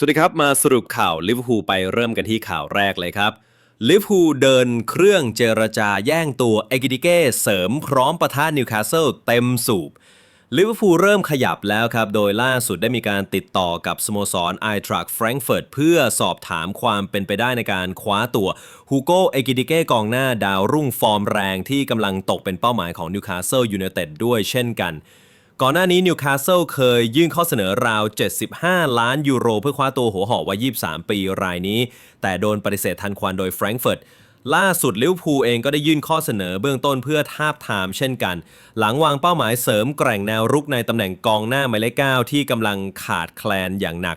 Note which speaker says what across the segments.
Speaker 1: สวัสดีครับ มาสรุปข่าวลิเวอร์พูลไปเริ่มกันที่ข่าวแรกเลยครับลิเวอร์พูลเดินเครื่องเจรจาแย่งตัวเอกิติเก้เสริมพร้อมประทะนิวคาสเซิลเต็มสูบลิเวอร์พูลเริ่มขยับแล้วครับ โดยล่าสุดได้มีการติดต่อกับสโมสรไอทรัคแฟรงก์เฟิร์ตเพื่อสอบถามความเป็นไปได้ในการคว้าตัวฮูโกเอกิติเก้กองหน้าดาวรุ่งฟอร์มแรงที่กำลังตกเป็นเป้าหมายของนิวคาสเซิลยูไนเต็ดด้วยเช่นกัน ก่อนหน้านี้นิวคาสเซิลเคยยื่นข้อเสนอราว 75 ล้านยูโร เพื่อคว้าตัวหัวหอกวัย 23 ปีรายนี้ แต่โดนปฏิเสธทันควันโดยแฟรงก์เฟิร์ตล่าสุดลิเวอร์พูลเองก็ได้ยื่นข้อเสนอเบื้องต้นเพื่อทาบทามเช่นกัน หลังวางเป้าหมายเสริมแกร่งแนวรุกในตำแหน่งกองหน้าหมายเลข9ที่กำลังขาดแคลนอย่างหนัก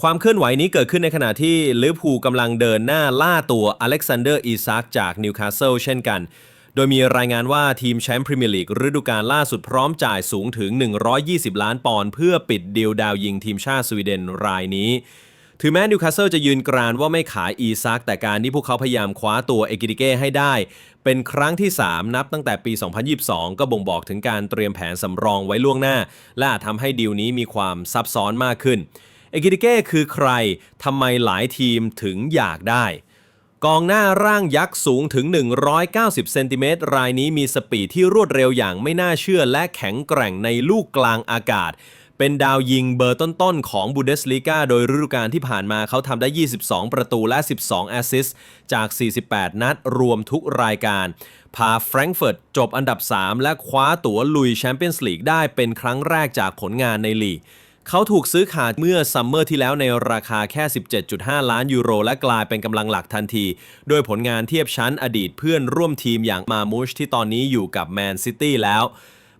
Speaker 1: ความเคลื่อนไหวนี้เกิดขึ้นในขณะที่ลิเวอร์พูลกำลังเดินหน้าล่าตัวอเล็กซานเดอร์อีซักจากนิวคาสเซิลเช่นกัน โดยมีรายงานว่าทีมแชมป์พรีเมียร์ลีกฤดูกาลล่าสุดพร้อมจ่ายสูงถึง 120 ล้านปอนด์เพื่อปิดดีลดาวยิงทีมชาติสวีเดนรายนี้ถึงแม้นิวคาสเซิลจะยืนกรานว่าไม่ขายอีซัก แต่การที่พวกเขาพยายามคว้าตัวเอกิติเก้ให้ได้ เป็นครั้งที่ 3 นับตั้งแต่ปี 2022 ก็บ่งบอกถึงการเตรียมแผนสำรองไว้ล่วงหน้า และทำให้ดีลนี้มีความซับซ้อนมากขึ้น เอกิติเก้คือใครทำไมหลายทีมถึงอยากได้ กองหน้าร่างยักษ์สูงถึง 190 เซนติเมตรรายนี้มีสปีดที่รวดเร็วอย่างไม่น่าเชื่อและแข็งแกร่งในลูกกลางอากาศ เป็นดาวยิงเบอร์ต้นๆของบูเดสลีกาโดยฤดูกาลที่ผ่านมาเขาทำได้ 22 ประตูและ 12 แอสซิสต์จาก 48 นัดรวมทุกรายการ พาแฟรงก์เฟิร์ตจบอันดับ 3 และคว้าตั๋วลุยแชมเปี้ยนส์ลีกได้เป็นครั้งแรกจากผลงานในลีก เขาถูกซื้อขาดเมื่อซัมเมอร์ที่แล้วในราคาแค่ 17.5 ล้านยูโร และกลายเป็นกำลังหลักทันที โดยผลงานเทียบชั้นอดีตเพื่อนร่วมทีมอย่างมามูชที่ตอนนี้อยู่กับแมนซิตี้แล้ว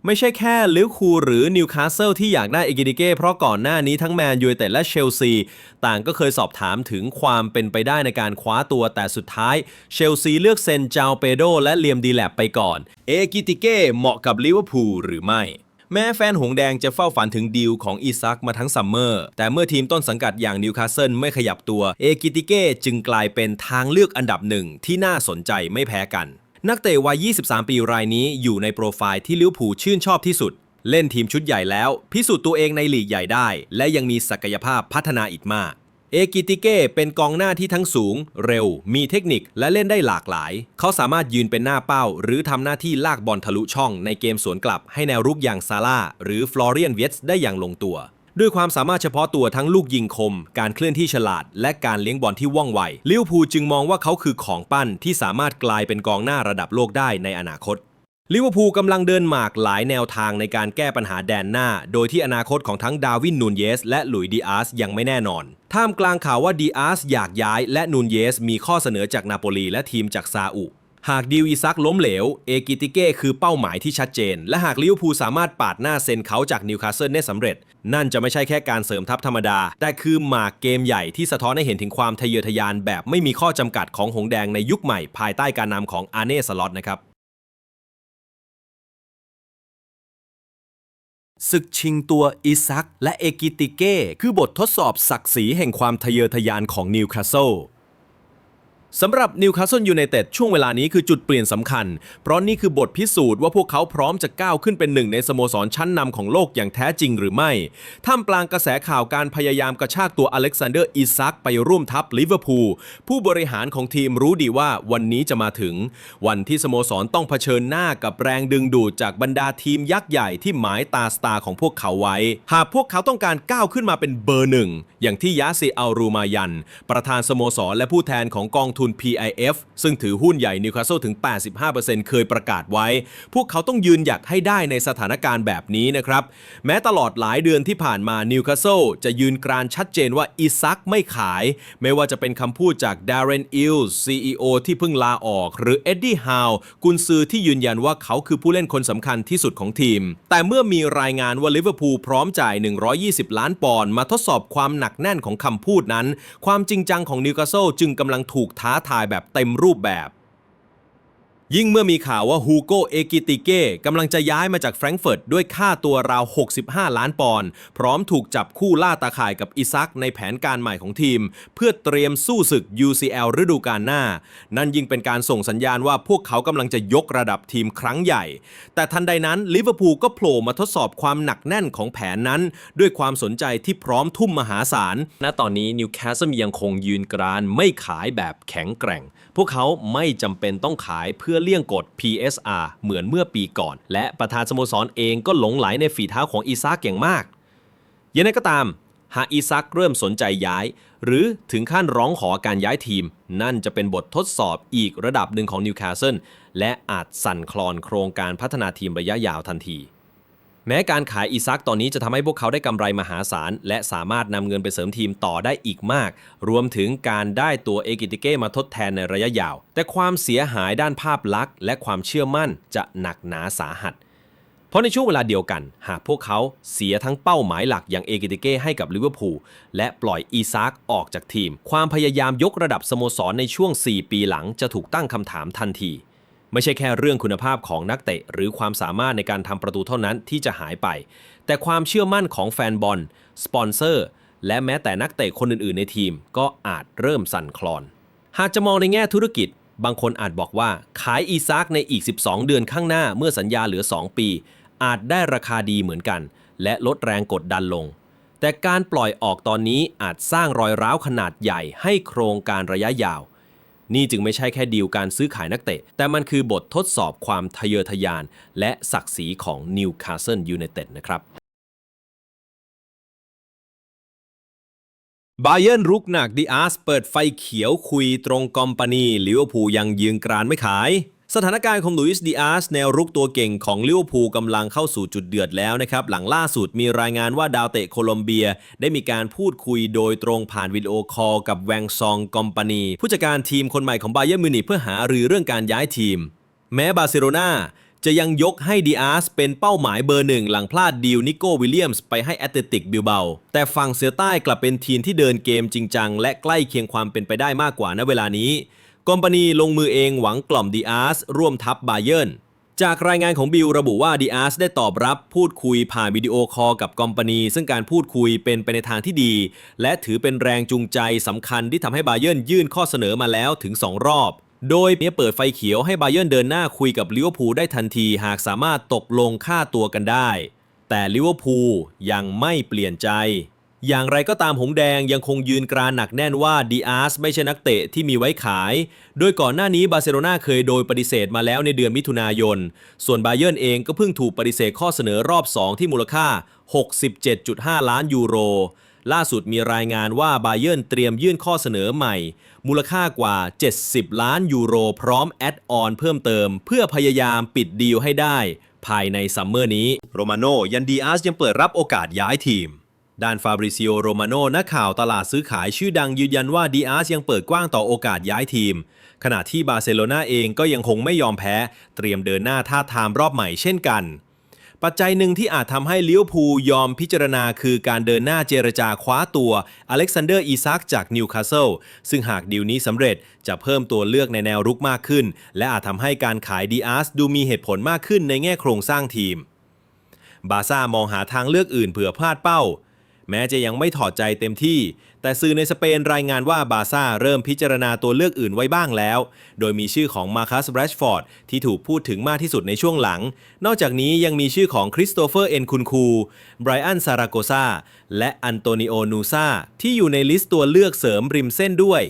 Speaker 1: ไม่ใช่แค่ลิเวอร์พูลหรือนิวคาสเซิลที่อยากได้เอกิติเก้เพราะก่อนหน้านี้ทั้งแมนยูไนเต็ดและเชลซี ต่างก็เคยสอบถามถึงความเป็นไปได้ในการคว้าตัวแต่สุดท้าย เชลซีเลือกเซ็นจาวเปโดและเลียมดีแลบไปก่อน เอกิติเก้เหมาะกับลิเวอร์พูลหรือไม่ แม้แฟนหงแดงจะเฝ้าฝันถึงดีลของอีซักมาทั้งซัมเมอร์ แต่เมื่อทีมต้นสังกัดอย่างนิวคาสเซิลไม่ขยับตัว เอกิติเก้จึงกลายเป็นทางเลือกอันดับหนึ่งที่น่าสนใจไม่แพ้กัน นักเตะวัย 23 ปีรายนี้อยู่ในโปรไฟล์ที่ลิวผูชื่นชอบที่สุด เล่นทีมชุดใหญ่แล้ว พิสูจน์ตัวเองในลีกใหญ่ได้ และยังมีศักยภาพพัฒนาอีกมาก เอกิติเก้เป็นกองหน้าที่ทั้งสูง เร็ว มีเทคนิคและเล่นได้หลากหลาย เขาสามารถยืนเป็นหน้าเป้า หรือทำหน้าที่ลากบอลทะลุช่องในเกมสวนกลับให้แนวรุกอย่างซาร่าหรือฟลอเรียนเวสได้อย่างลงตัวด้วยความสามารถเฉพาะตัวทั้งลูกยิงคม การเคลื่อนที่ฉลาด และการเลี้ยงบอลที่ว่องไวลิเวอร์พูลจึงมองว่าเขาคือของปั้นที่สามารถกลายเป็นกองหน้าระดับโลกได้ในอนาคต ลิเวอร์พูลกำลังเดินหมากหลายแนวทางในการแก้ปัญหาแดนหน้า โดยที่อนาคตของทั้งดาวินนูนเยส และหลุยดีอาสยังไม่แน่นอน ท่ามกลางข่าวว่าดีอาสอยากย้าย และนูนเยส มีข้อเสนอจากนาโปลีและทีมจากซาอุ หากดิวอีซักล้มเหลว เอกิติเก้คือเป้าหมายที่ชัดเจน และหากลิเวอร์พูลสามารถปาดหน้าเซ็นเขาจากนิวคาสเซิลได้สำเร็จ นั่นจะไม่ใช่แค่การเสริมทัพธรรมดา แต่คือหมากเกมใหญ่ที่สะท้อนให้เห็นถึงความทะเยอทะยานแบบไม่มีข้อจำกัดของหงแดงในยุคใหม่ภายใต้การนำของอาเน่สล็อตนะครับ ศึกชิงตัวอิซักและเอกิติเก้คือบททดสอบศักดิ์ศรีแห่งความทะเยอทะยานของนิวคาสเซิล สำหรับนิวคาสเซิลยูไนเต็ดช่วงเวลานี้คือจุดเปลี่ยนสำคัญ เพราะนี่คือบทพิสูจน์ว่าพวกเขาพร้อมจะก้าวขึ้นเป็นหนึ่งในสโมสรชั้นนำของโลกอย่างแท้จริงหรือไม่ ท่ามกลางกระแสข่าวการพยายามกระชากตัวอเล็กซานเดอร์อิซักไปร่วมทัพลิเวอร์พูลผู้บริหารของทีมรู้ดีว่าวันนี้จะมาถึง วันที่สโมสรต้องเผชิญหน้ากับแรงดึงดูดจากบรรดาทีมยักษ์ใหญ่ที่หมายตาสตาร์ของพวกเขาไว้ หากพวกเขาต้องการก้าวขึ้นมาเป็นเบอร์หนึ่งอย่างที่ยาซิอัลรูมายัน ประธานสโมสรและผู้แทนของกองทุน PIF ซึ่งถือหุ้นใหญ่นิวคาสเซิลถึง 85%เคยประกาศไว้ พวกเขาต้องยืนหยัดให้ได้ในสถานการณ์แบบนี้นะครับ แม้ตลอดหลายเดือนที่ผ่านมานิวคาสเซิลจะยืนกรานชัดเจนว่าอิซักไม่ขาย ไม่ว่าจะเป็นคำพูดจากดาร์เรนอิลส์ CEO ที่เพิ่งลาออก หรือเอ็ดดี้ฮาวกุนซือที่ยืนยันว่าเขาคือผู้เล่นคนสำคัญที่สุดของทีม แต่เมื่อมีรายงานว่าลิเวอร์พูลพร้อมจ่าย 120 ล้านปอนด์มาทดสอบความหนักแน่นของคำพูดนั้น ความจริงจังของนิวคาสเซิลจึงกำลังถูกท้าทายแบบเต็มรูปแบบ ยิ่งเมื่อมีข่าวว่าฮูโกเอกิติเก้กำลังจะย้ายมาจากแฟรงก์เฟิร์ตด้วยค่าตัวราว 65 ล้านปอนด์พร้อมถูกจับคู่ล่าตาข่ายกับอิซักในแผนการใหม่ของทีม เพื่อเตรียมสู้ศึก UCL ฤดูกาลหน้า นั่นยิ่งเป็นการส่งสัญญาณว่าพวกเขากำลังจะยกระดับทีมครั้งใหญ่ แต่ทันใดนั้นลิเวอร์พูลก็โผล่มาทดสอบความหนักแน่นของแผนนั้น ด้วยความสนใจที่พร้อมทุ่มมหาศาลณตอนนี้นิวคาสเซิลยังคงยืนกรานไม่ขายแบบแข็งแกร่ง พวกเขาไม่จำเป็นต้องขายเพื่อเลี่ยงกฎ PSR เหมือนเมื่อปีก่อน และประธานสโมสรเองก็หลงไหลในฝีเท้าของอีซากอย่างมากยังไงก็ตาม หากอีซักเริ่มสนใจย้าย หรือถึงขั้นร้องขอการย้ายทีม นั่นจะเป็นบททดสอบอีกระดับหนึ่งของนิวคาสเซิลและอาจสั่นคลอนโครงการพัฒนาทีมระยะยาวทันที แม้การขายอีซักตอนนี้จะทำให้พวกเขาได้กำไรมหาศาล และสามารถนำเงินไปเสริมทีมต่อได้อีกมาก รวมถึงการได้ตัวเอกิติเก้มาทดแทนในระยะยาว แต่ความเสียหายด้านภาพลักษณ์ และความเชื่อมั่นจะหนักหนาสาหัส เพราะในช่วงเวลาเดียวกัน หากพวกเขาเสียทั้งเป้าหมายหลักอย่างเอกิติเก้ให้กับลิเวอร์พูลและปล่อยอีซากออกจากทีม ความพยายามยกระดับสโมสรในช่วง 4 ปีหลังจะถูกตั้งคำถามทันที ไม่ใช่แค่เรื่องคุณภาพของนักเตะ หรือความสามารถในการทำประตูเท่านั้นที่จะหายไป แต่ความเชื่อมั่นของแฟนบอล สปอนเซอร์ และแม้แต่นักเตะคนอื่นๆ ในทีม ก็อาจเริ่มสั่นคลอน หากจะมองในแง่ธุรกิจ บางคนอาจบอกว่าขายอีซากในอีก 12 เดือนข้างหน้าเมื่อสัญญาเหลือ 2 ปี อาจได้ราคาดีเหมือนกัน และลดแรงกดดันลง แต่การปล่อยออกตอนนี้อาจสร้างรอยร้าวขนาดใหญ่ให้โครงการระยะยาว นี่จึงไม่ใช่แค่ดีลการซื้อขายนักเตะ แต่มันคือบททดสอบความทะเยอทะยาน และศักดิ์ศรีของนิวคาสเซิลยูไนเต็ดนะครับบาเยนรุกหนักดีอาร์สเปิดไฟเขียวคุยตรงกอมปานีลิเวอร์พูลยังยืงกรานไม่ขาย สถานการณ์ของลุยส์ดีอาร์สแนวรุกตัวเก่งของลิเวอร์พูลกำลังเข้าสู่จุดเดือดแล้วนะครับ หลังล่าสุดมีรายงานว่าดาวเตะโคลอมเบีย ได้มีการพูดคุยโดยตรงผ่านวิดีโอคอลกับแวงซองกอมปานี ผู้จัดการทีมคนใหม่ของบาเยิร์มิวนิกเพื่อหารือเรื่องการย้ายทีม แม้บาร์เซโลนาจะยังยกให้ดีอาร์สเป็นเป้าหมายเบอร์หนึ่งหลังพลาดดีลนิโก้วิลเลียมส์ไปให้แอตเลติกบิลเบา แต่ฝั่งเสือใต้กลับเป็นทีมที่เดินเกมจริงจังและใกล้เคียงความเป็นไปได้มากกว่าณเวลานี้ กอมปานีลงมือเองหวังกล่อมดีอาร์สร่วมทัพบาเยิร์นจากรายงานของบิลระบุว่าดีอาร์สได้ตอบรับพูดคุยผ่านวิดีโอคอลกับกอมปานี ซึ่งการพูดคุยเป็นไปในทางที่ดี และถือเป็นแรงจูงใจสำคัญที่ทำให้บาเยิร์นยื่นข้อเสนอมาแล้วถึง 2 รอบ โดยเปิดไฟเขียวให้บาเยิร์นเดินหน้าคุยกับลิเวอร์พูลได้ทันทีหากสามารถตกลงค่าตัวกันได้ แต่ลิเวอร์พูลยังไม่เปลี่ยนใจ อย่างไรก็ตามหงแดงยังคงยืนกรานหนักแน่นว่าดีอาร์สไม่ใช่นักเตะที่มีไว้ขาย โดยก่อนหน้านี้บาร์เซโลนาเคยโดยปฏิเสธมาแล้วในเดือนมิถุนายน ส่วนบาเยิร์นเองก็เพิ่งถูกปฏิเสธข้อเสนอรอบ 2 ที่มูลค่า 67.5 ล้านยูโร ล่าสุดมีรายงานว่าบาเยิร์นเตรียมยื่นข้อเสนอใหม่ มูลค่ากว่า 70 ล้านยูโร พร้อมแอดออนเพิ่มเติม เพื่อพยายามปิดดีลให้ได้ ภายในซัมเมอร์นี้โรมาโนยันดีอาร์สยังเปิดรับโอกาสย้ายทีม ด้านฟาบริซิโอโรมาโนนักข่าวตลาดซื้อขายชื่อดังยืนยันว่าดีอาร์สยังเปิดกว้างต่อโอกาสย้ายทีม ขณะที่บาร์เซโลนาเองก็ยังคงไม่ยอมแพ้ เตรียมเดินหน้าท่าทามรอบใหม่เช่นกัน ปัจจัยหนึ่งที่อาจทำให้ลิเวอร์พูลยอมพิจารณาคือการเดินหน้าเจรจาคว้าตัวอเล็กซานเดอร์อีซักจากนิวคาสเซิลซึ่งหากดีลนี้สำเร็จจะเพิ่มตัวเลือกในแนวรุกมากขึ้น และอาจทำให้การขายดีอาร์สดูมีเหตุผลมากขึ้นในแง่โครงสร้างทีม บาซ่ามองหาทางเลือกอื่นเผื่อพลาดเป้า แม้จะยังไม่ถอดใจเต็มที่ แต่สื่อในสเปนรายงานว่าบาร์ซ่าเริ่มพิจารณาตัวเลือกอื่นไว้บ้างแล้ว โดยมีชื่อของมาคัสแรชฟอร์ดที่ถูกพูดถึงมากที่สุดในช่วงหลัง นอกจากนี้ยังมีชื่อของคริสโตเฟอร์เอ็นคุนคูไบรอันซาราโกซาและอันโตนิโอนูซาที่อยู่ในลิสต์ตัวเลือกเสริมริมเส้นด้วย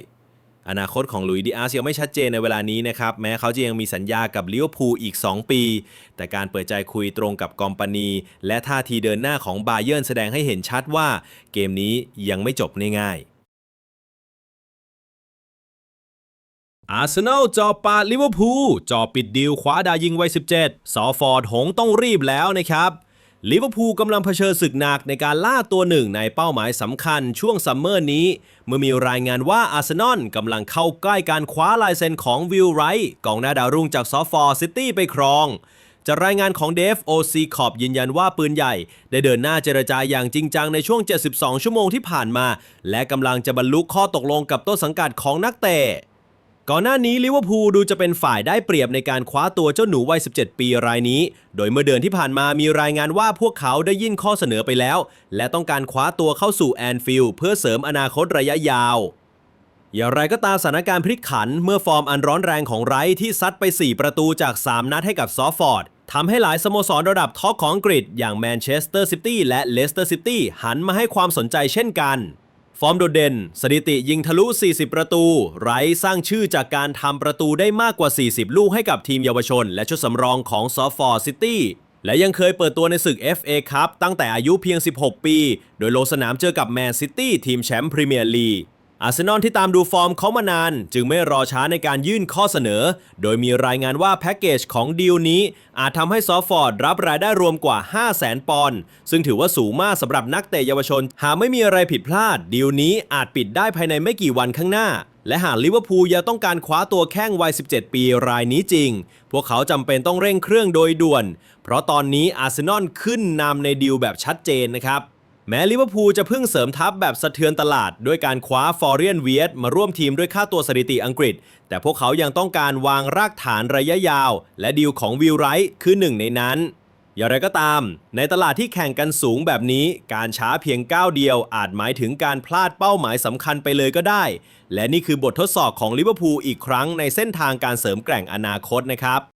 Speaker 1: อนาคตของหลุยส์ดิอาร์สยังไม่ชัดเจนในเวลานี้นะครับ แม้เขาจะยังมีสัญญากับลิเวอร์พูลอีก 2 ปี แต่การเปิดใจคุยตรงกับกอมปานี และท่าทีเดินหน้าของบาเยิร์นแสดงให้เห็นชัดว่าเกมนี้ยังไม่จบง่ายอาร์เซนอลจอปาลิเวอร์พูลจอปิดดีลคว้าดายิงวัย 17 ซอฟอร์ดหงต้องรีบแล้วนะครับ ลิเวอร์พูลกำลังเผชิญศึกหนักในการล่าตัวหนึ่งในเป้าหมายสำคัญช่วงซัมเมอร์นี้ เมื่อมีรายงานว่าอาร์เซนอลกำลังเข้าใกล้การคว้าลายเซ็นของวิลไรท์กองหน้าดาวรุ่งจากซอฟฟอร์ซิตี้ไปครองจากรายงานของเดฟโอซีคอบยืนยันว่าปืนใหญ่ ได้เดินหน้าเจรจาอย่างจริงจังในช่วง 72 ชั่วโมงที่ผ่านมา และกำลังจะบรรลุข้อตกลงกับต้นสังกัดของนักเตะ ก่อนหน้านี้ลิเวอร์พูลดูจะเป็นฝ่ายได้เปรียบในการคว้าตัวเจ้าหนูวัย 17 ปีรายนี้ โดยเมื่อเดือนที่ผ่านมามีรายงานว่าพวกเขาได้ยื่นข้อเสนอไปแล้ว และต้องการคว้าตัวเข้าสู่แอนฟิลด์เพื่อเสริมอนาคตระยะยาว อย่างไรก็ตามสถานการณ์พลิกผันเมื่อฟอร์มอันร้อนแรงของไรท์ที่ซัดไป 4 ประตูจาก 3 นัดให้กับซอฟฟอร์ดทำให้หลายสโมสรระดับท็อปของอังกฤษอย่างแมนเชสเตอร์ซิตี้และเลสเตอร์ซิตี้หันมาให้ความสนใจเช่นกัน ฟอร์มโดดเด่น สถิติยิงทะลุ 40 ประตู ไร้สร้างชื่อจากการทำประตูได้มากกว่า 40 ลูกให้กับทีมเยาวชน และชุดสำรองของซอฟฟอร์ซิตี้และยังเคยเปิดตัวในศึก FA ครับตั้งแต่อายุเพียง 16 ปี โดยลงสนามเจอกับแมนซิตี้ทีมแชมป์พรีเมียร์ลีก อาร์เซนอลที่ตามดูฟอร์มเขามานาน จึงไม่รอช้าในการยื่นข้อเสนอ โดยมีรายงานว่าแพ็กเกจของดีลนี้ อาจทำให้ซอฟฟอร์ดรับรายได้รวมกว่า 5 0 0แสนปอนด์ซึ่งถือว่าสูงมากสำหรับนักเตะเยาวชน หากไม่มีอะไรผิดพลาด ดีลนี้อาจปิดได้ภายในไม่กี่วันข้างหน้าและหากลิเวอร์พูลยังต้องการคว้าตัวแข้งวัย 17 ปีรายนี้จริง พวกเขาจำเป็นต้องเร่งเครื่องโดยด่วน เพราะตอนนี้อาร์เซนอลขึ้นนำในดีลแบบชัดเจนนะครับ แม้ลิเวอร์พูลจะเพิ่งเสริมทัพแบบสะเทือนตลาด ด้วยการคว้าฟอร์เรียนเวียตมาร่วมทีมด้วยค่าตัวสถิติอังกฤษ แต่พวกเขายังต้องการวางรากฐานระยะยาว และดีลของวิลไรท์คือหนึ่งในนั้น อย่างไรก็ตาม ในตลาดที่แข่งกันสูงแบบนี้ การช้าเพียงก้าวเดียว อาจหมายถึงการพลาดเป้าหมายสำคัญไปเลยก็ได้ และนี่คือบททดสอบของลิเวอร์พูลอีกครั้งในเส้นทางการเสริมแกร่งอนาคตนะครับ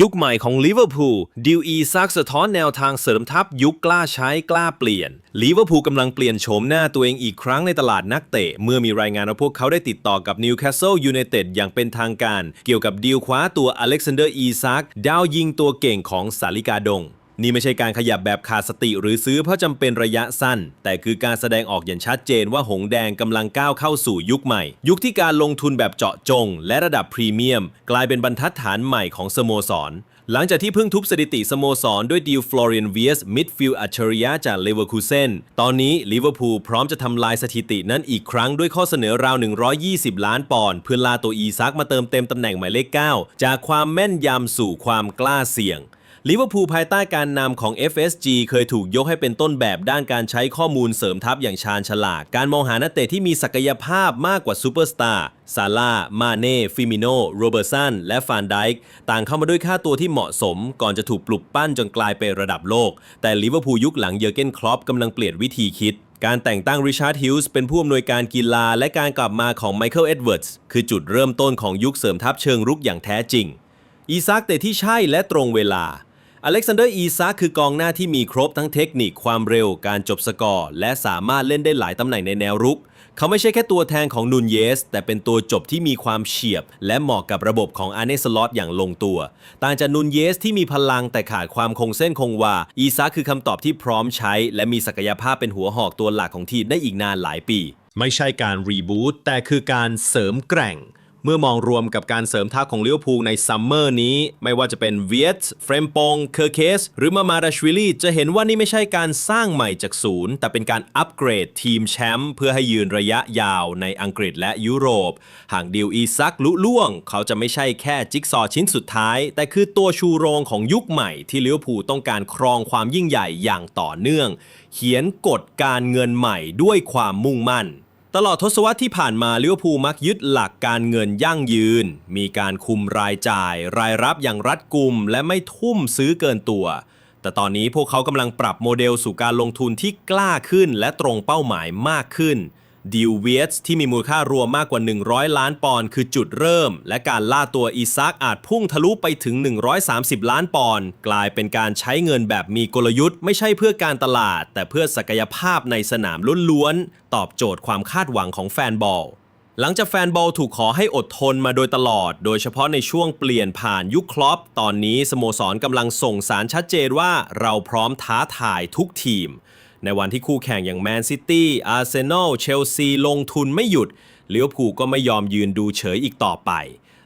Speaker 1: ยุคใหม่ของลิเวอร์พูลดิวอีซักสะท้อนแนวทางเสริมทัพยุคกล้าใช้กล้าเปลี่ยนลิเวอร์พูลกำลังเปลี่ยนโฉมหน้าตัวเองอีกครั้งในตลาดนักเตะ เมื่อมีรายงานว่าพวกเขาได้ติดต่อกับนิวคาสเซิลยูไนเต็ดอย่างเป็นทางการ เกี่ยวกับดีลคว้าตัวอเล็กซานเดอร์อีซักดาวยิงตัวเก่งของสาลิกาดง นี่ไม่ใช่การขยับแบบขาดสติหรือซื้อเพราะจำเป็นระยะสั้น แต่คือการแสดงออกอย่างชัดเจนว่าหงแดงกำลังก้าวเข้าสู่ยุคใหม่ ยุคที่การลงทุนแบบเจาะจง และระดับพรีเมียม กลายเป็นบรรทัดฐานใหม่ของสโมสร หลังจากที่เพิ่งทุบสถิติสโมสรด้วยดีลฟลอเรียนเวียสมิดฟิลด์อัจฉริยะจากเลเวอร์คูเซนตอนนี้ลิเวอร์พูลพร้อมจะทำลายสถิตินั้นอีกครั้งด้วยข้อเสนอราว 120 ล้านปอนด์เพื่อลาตัวอีซักมาเติมเต็มตำแหน่งหมายเลข 9 จากความแม่นยำสู่ความกล้าเสี่ยง ลิเวอร์พูลภายใต้การนำของ FSG เคยถูกยกให้เป็นต้นแบบด้านการใช้ข้อมูลเสริมทัพอย่างชาญฉลาด การมองหานักเตะที่มีศักยภาพมากกว่าซูเปอร์สตาร์ซาร่า มาเน่ ฟิมิโน โรเบอร์สัน และฟานไดค์ต่างเข้ามาด้วยค่าตัวที่เหมาะสม ก่อนจะถูกปลุกปั้นจนกลายเป็นระดับโลก แต่ลิเวอร์พูลยุคหลังเยอร์เกนคลอปกำลังเปลี่ยนวิธีคิดการแต่งตั้งริชาร์ดฮิลส์เป็นผู้อำนวยการกีฬาและการกลับมาของไมเคิลเอ็ดเวิร์ดส์คือจุดเริ่มต้นของยุคเสริมทัพเชิงรุกอย่างแท้จริง อีซักเตะที่ใช่และตรงเวลา อเล็กซานเดอร์อีซักคือกองหน้าที่มีครบทั้งเทคนิคความเร็วการจบสกอร์ และสามารถเล่นได้หลายตำแหน่งในแนวรุก เขาไม่ใช่แค่ตัวแทนของนูนเยส แต่เป็นตัวจบที่มีความเฉียบ และเหมาะกับระบบของอาร์เนสลอตอย่างลงตัว ต่างจากนูนเยสที่มีพลังแต่ขาดความคงเส้นคงวา อีซักคือคำตอบที่พร้อมใช้ และมีศักยภาพเป็นหัวหอกตัวหลักของทีมได้อีกนานหลายปี ไม่ใช่การรีบูตแต่คือการเสริมแกร่ง เมื่อมองรวมกับการเสริมทัพของเลิเวอร์พูในซัมเมอร์นี้ ไม่ว่าจะเป็นเวียตเฟรมปง เคอร์เคส หรือมามาราชวิลีจะเห็นว่านี่ไม่ใช่การสร้างใหม่จากศูนย์ แต่เป็นการอัปเกรดทีมแชมป์เพื่อให้ยืนระยะยาวในอังกฤษและยุโรป หากดิวอีซักลุล่วง เขาจะไม่ใช่แค่จิ๊กซอชิ้นสุดท้าย แต่คือตัวชูโรงของยุคใหม่ที่เลิเวอร์พูต้องการครองความยิ่งใหญ่อย่างต่อเนื่อง เขียนกฎการเงินใหม่ด้วยความมุ่งมั่น ตลอดทศวรรษที่ผ่านมาลิเวอร์พูลมักยึดหลักการเงินยั่งยืน มีการคุมรายจ่าย รายรับอย่างรัดกุม และไม่ทุ่มซื้อเกินตัว แต่ตอนนี้พวกเขากำลังปรับโมเดลสู่การลงทุนที่กล้าขึ้นและตรงเป้าหมายมากขึ้น ดิวเวียสที่มีมูลค่ารวมมากกว่า 100 ล้านปอนด์คือจุดเริ่ม และการล่าตัวอีซักอาจพุ่งทะลุไปถึง 130 ล้านปอนด์กลายเป็นการใช้เงินแบบมีกลยุทธ์ไม่ใช่เพื่อการตลาด แต่เพื่อศักยภาพในสนามล้วนๆ ตอบโจทย์ความคาดหวังของแฟนบอลหลังจากแฟนบอลถูกขอให้อดทนมาโดยตลอด โดยเฉพาะในช่วงเปลี่ยนผ่านยุคคลอป ตอนนี้สโมสรกำลังส่งสารชัดเจนว่าเราพร้อมท้าทายทุกทีม ในวันที่คู่แข่งอย่างแมนซิตี้อาร์เซนอลเชลซีลงทุนไม่หยุดลิเวอร์พูก็ไม่ยอมยืนดูเฉยอีกต่อไป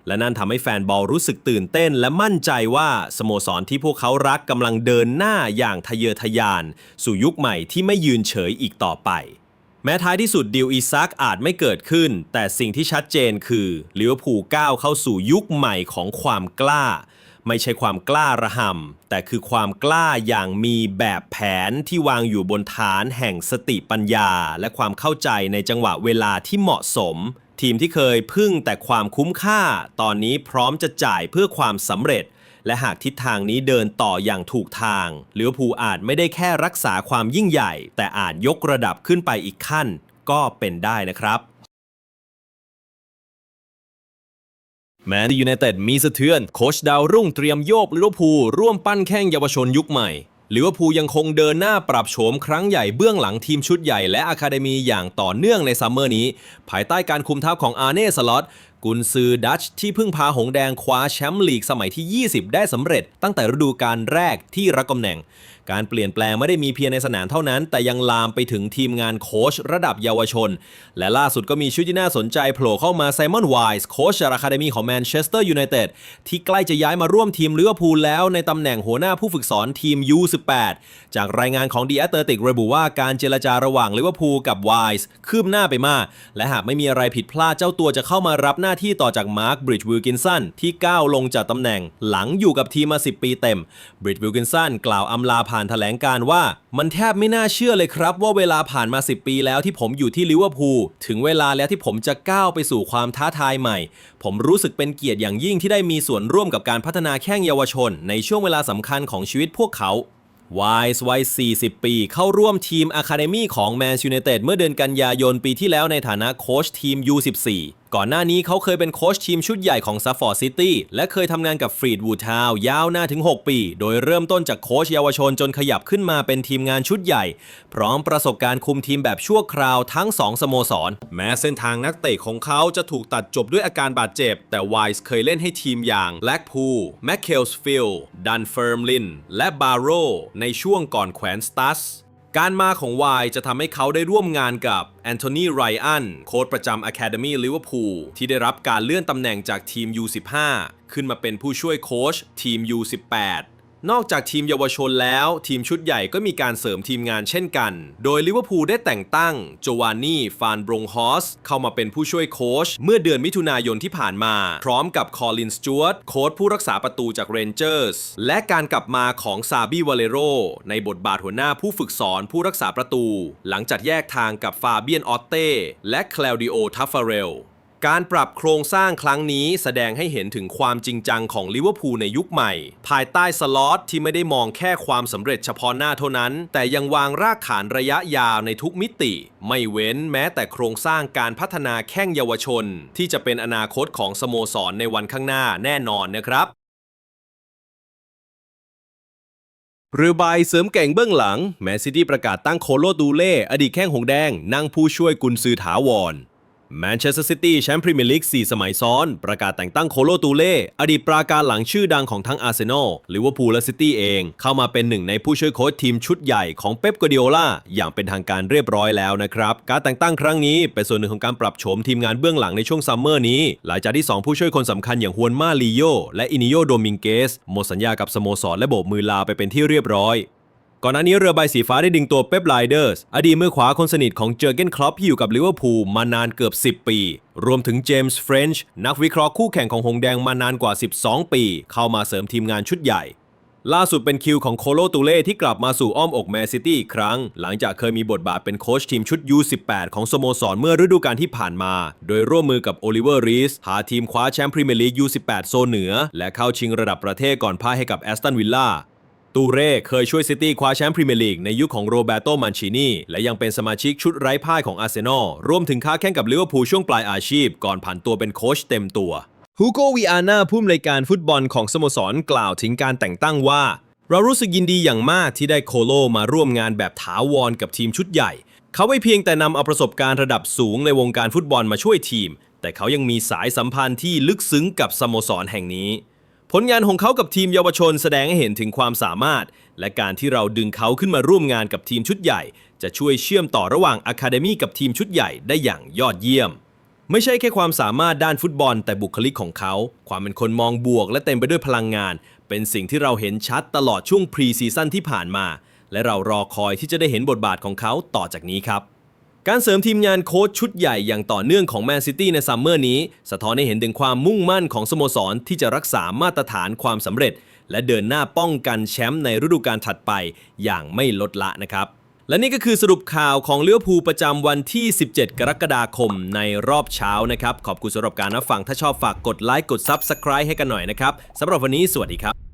Speaker 1: และนั่นทำให้แฟนบอลรู้สึกตื่นเต้นและมั่นใจว่าสโมสรที่พวกเขารักกำลังเดินหน้าอย่างทะเยอทะยาน สู่ยุคใหม่ที่ไม่ยืนเฉยอีกต่อไปแม้ท้ายที่สุดดิวอีซักอาจไม่เกิดขึ้น แต่สิ่งที่ชัดเจนคือลิเวอร์พูลก้าวเข้าสู่ยุคใหม่ของความกล้า ไม่ใช่ความกล้าระห่ำแต่คือความกล้าอย่างมีแบบแผนที่วางอยู่บนฐานแห่งสติปัญญา และความเข้าใจในจังหวะเวลาที่เหมาะสม ทีมที่เคยพึ่งแต่ความคุ้มค่า ตอนนี้พร้อมจะจ่ายเพื่อความสำเร็จ และหากทิศทางนี้เดินต่ออย่างถูกทางลิวอร์พูลอาจไม่ได้แค่รักษาความยิ่งใหญ่ แต่อาจยกระดับขึ้นไปอีกขั้น ก็เป็นได้นะครับ แมนยูไนเต็ดมีสะเทือน โคชดาวรุ่งเตรียมโยกลิเวอร์พูลร่วมปั้นแข้งเยาวชนยุคใหม่ลิเวอร์พูลยังคงเดินหน้าปรับโฉมครั้งใหญ่เบื้องหลังทีมชุดใหญ่และอะคาเดมีอย่างต่อเนื่องในซัมเมอร์นี้ ภายใต้การคุมทัพของอาร์เน่สล็อตกุนซือดัชที่เพิ่งพาหงแดงคว้าแชมป์ลีกสมัยที่ 20 ได้สำเร็จตั้งแต่ฤดูกาลแรกที่รับตำแหน่ง การเปลี่ยนแปลงไม่ได้มีเพียงในสนามเท่านั้น แต่ยังลามไปถึงทีมงานโค้ชระดับเยาวชน และล่าสุดก็มีชื่อที่น่าสนใจโผล่เข้ามาไซมอนไวส์โค้ชจากอะคาเดมีของแมนเชสเตอร์ยูไนเต็ดที่ใกล้จะย้ายมาร่วมทีมลิเวอร์พูลแล้วในตำแหน่งหัวหน้าผู้ฝึกสอนทีม U18 จากรายงานของ The Athletic ระบุว่าการเจรจาระหว่างลิเวอร์พูลกับไวส์คืบหน้าไปมาก และหากไม่มีอะไรผิดพลาดเจ้าตัวจะเข้ามารับหน้าที่ต่อจากมาร์คบริดจ์วิลกินสันที่ก้าวลงจากตำแหน่ง หลังอยู่กับทีมมา 10 ปีเต็มบริดจ์วิลกินสันกล่าวอำลาผ่านแถลงการว่า มันแทบไม่น่าเชื่อเลยครับว่าเวลาผ่านมา 10 ปีแล้วที่ผมอยู่ที่ลิเวอร์พูลถึงเวลาแล้วที่ผมจะก้าวไปสู่ความท้าทายใหม่ ผมรู้สึกเป็นเกียรติอย่างยิ่งที่ได้มีส่วนร่วมกับการพัฒนาแข้งเยาวชน ในช่วงเวลาสำคัญของชีวิตพวกเขาวายส์วัย 40 ปี เข้าร่วมทีมอะคาเดมีของแมนยูไนเต็ดเมื่อเดือนกันยายนปีที่แล้วในฐานะโค้ชทีม U14 ก่อนหน้านี้เขาเคยเป็นโค้ชทีมชุดใหญ่ของซัฟฟอร์ดซิตี้และเคยทำงานกับฟรีดวูดทาวยาวนานถึง 6 ปี โดยเริ่มต้นจากโค้ชเยาวชนจนขยับขึ้นมาเป็นทีมงานชุดใหญ่ พร้อมประสบการณ์คุมทีมแบบชั่วคราวทั้ง 2 สโมสร แม้เส้นทางนักเตะของเขาจะถูกตัดจบด้วยอาการบาดเจ็บ แต่ไวส์เคยเล่นให้ทีมอย่างแลกพูลแมคเคลสฟิลด์ดันเฟิร์มลินและบาโรในช่วงก่อนแขวนสตัส การมาของวายจะทำให้เขาได้ร่วมงานกับแอนโทนีไรอันโค้ชประจำ Academy Liverpool ที่ได้รับการเลื่อนตำแหน่งจากทีม U15 ขึ้นมาเป็นผู้ช่วยโค้ชทีม U18 นอกจากทีมเยาวชนแล้ว ทีมชุดใหญ่ก็มีการเสริมทีมงานเช่นกัน โดยลิเวอร์พูลได้แต่งตั้งโจวานนี่ ฟานบรงฮอส เข้ามาเป็นผู้ช่วยโค้ชเมื่อเดือนมิถุนายนที่ผ่านมา พร้อมกับคอลินสจวตโค้ชผู้รักษาประตูจากเรนเจอร์สและการกลับมาของซาบิวาเลโรในบทบาทหัวหน้าผู้ฝึกสอนผู้รักษาประตู หลังจากแยกทางกับฟาเบียนออตเต้และคลาดิโอทัฟเฟเรล การปรับโครงสร้างครั้งนี้แสดงให้เห็นถึงความจริงจังของลิเวอร์พูลในยุคใหม่ ภายใต้สล็อตที่ไม่ได้มองแค่ความสำเร็จเฉพาะหน้าเท่านั้น แต่ยังวางรากฐานระยะยาวในทุกมิติ ไม่เว้นแม้แต่โครงสร้างการพัฒนาแข้งเยาวชน ที่จะเป็นอนาคตของสโมสรในวันข้างหน้าแน่นอนนะครับเรือใบเสริมเก่งเบื้องหลัง แมนซิตี้ประกาศตั้งโคโลดูเล่ อดีตแข้งหงแดง นั่งผู้ช่วยกุนซือถาวร แมนเชสเตอร์ซิตี้แชมป์พรีเมียร์ลีก 4 สมัยซ้อน ประกาศแต่งตั้งโคโลตูเล่อดีตปราการหลังชื่อดังของทั้งอาร์เซนอลลิเวอร์พูลและซิตี้เอง เข้ามาเป็นหนึ่งในผู้ช่วยโค้ชทีมชุดใหญ่ของเป๊ปกัวดิโอลาอย่างเป็นทางการเรียบร้อยแล้วนะครับ การแต่งตั้งครั้งนี้เป็นส่วนหนึ่งของการปรับโฉมทีมงานเบื้องหลังในช่วงซัมเมอร์นี้ หลังจากที่ 2 ผู้ช่วยคนสำคัญอย่างฮวนมาลีโยและอินิโยโดมิงเกสหมดสัญญากับสโมสรและโบกมือลาไปเป็นที่เรียบร้อย ก่อนหน้านี้เรือใบสีฟ้าได้ดึงตัวเป๊ปไลเดอร์สอดีตมือขวาคนสนิทของเจอร์เกนคลอปที่อยู่กับลิเวอร์พูลมานานเกือบ 10 ปี รวมถึงเจมส์เฟรนช์นักวิเคราะห์คู่แข่งของหงแดงมานานกว่า 12 ปี เข้ามาเสริมทีมงานชุดใหญ่ล่าสุดเป็นคิวของโคโลตูเล่ที่กลับมาสู่อ้อมอกแมนซิตี้อีกครั้ง หลังจากเคยมีบทบาทเป็นโค้ชทีมชุด U18 ของสโมสรเมื่อฤดูกาลที่ผ่านมา โดยร่วมมือกับโอลิเวอร์รีสพาทีมคว้าแชมป์พรีเมียร์ลีก U18 โซนเหนือ และเข้าชิงระดับประเทศก่อนพ่ายให้กับแอสตันวิลล่า ตูเร่เคยช่วยซิตี้คว้าแชมป์พรีเมียร์ลีกในยุคของโรเบโตมันชินีและยังเป็นสมาชิกชุดไร้พ่ายของอาร์เซนอลรวมถึงค้าแข่งกับลิเวอร์พูลช่วงปลายอาชีพ ก่อนผ่านตัวเป็นโค้ชเต็มตัวฮูโกวีอาน่าผู้อำนวยการฟุตบอลของสโมสรกล่าวถึงการแต่งตั้งว่า เรารู้สึกยินดีอย่างมากที่ได้โคโลมาร่วมงานแบบถาวรกับทีมชุดใหญ่ เขาไม่เพียงแต่นำเอาประสบการณ์ระดับสูงในวงการฟุตบอลมาช่วยทีม แต่เขายังมีสายสัมพันธ์ที่ลึกซึ้งกับสโมสรแห่งนี้ ผลงานของเขากับทีมเยาวชนแสดงให้เห็นถึงความสามารถ และการที่เราดึงเขาขึ้นมาร่วมงานกับทีมชุดใหญ่ จะช่วยเชื่อมต่อระหว่างอะคาเดมีกับทีมชุดใหญ่ได้อย่างยอดเยี่ยม ไม่ใช่แค่ความสามารถด้านฟุตบอลแต่บุคลิกของเขา ความเป็นคนมองบวกและเต็มไปด้วยพลังงาน เป็นสิ่งที่เราเห็นชัดตลอดช่วงพรีซีซั่นที่ผ่านมา และเรารอคอยที่จะได้เห็นบทบาทของเขาต่อจากนี้ครับ การเสริมทีมงานโค้ชชุดใหญ่อย่างต่อเนื่องของแมนซิตี้ในซัมเมอร์นี้ สะท้อนให้เห็นถึงความมุ่งมั่นของสโมสรที่จะรักษามาตรฐานความสำเร็จ และเดินหน้าป้องกันแชมป์ในฤดูกาลถัดไปอย่างไม่ลดละนะครับ และนี่ก็คือสรุปข่าวของเลี้ยวภูประจำวันที่ 17 กรกฎาคมในรอบเช้านะครับ ขอบคุณสำหรับการรับฟังถ้าชอบฝากกดไลค์กด Subscribe ให้กันหน่อยนะครับสำหรับวันนี้สวัสดีครับ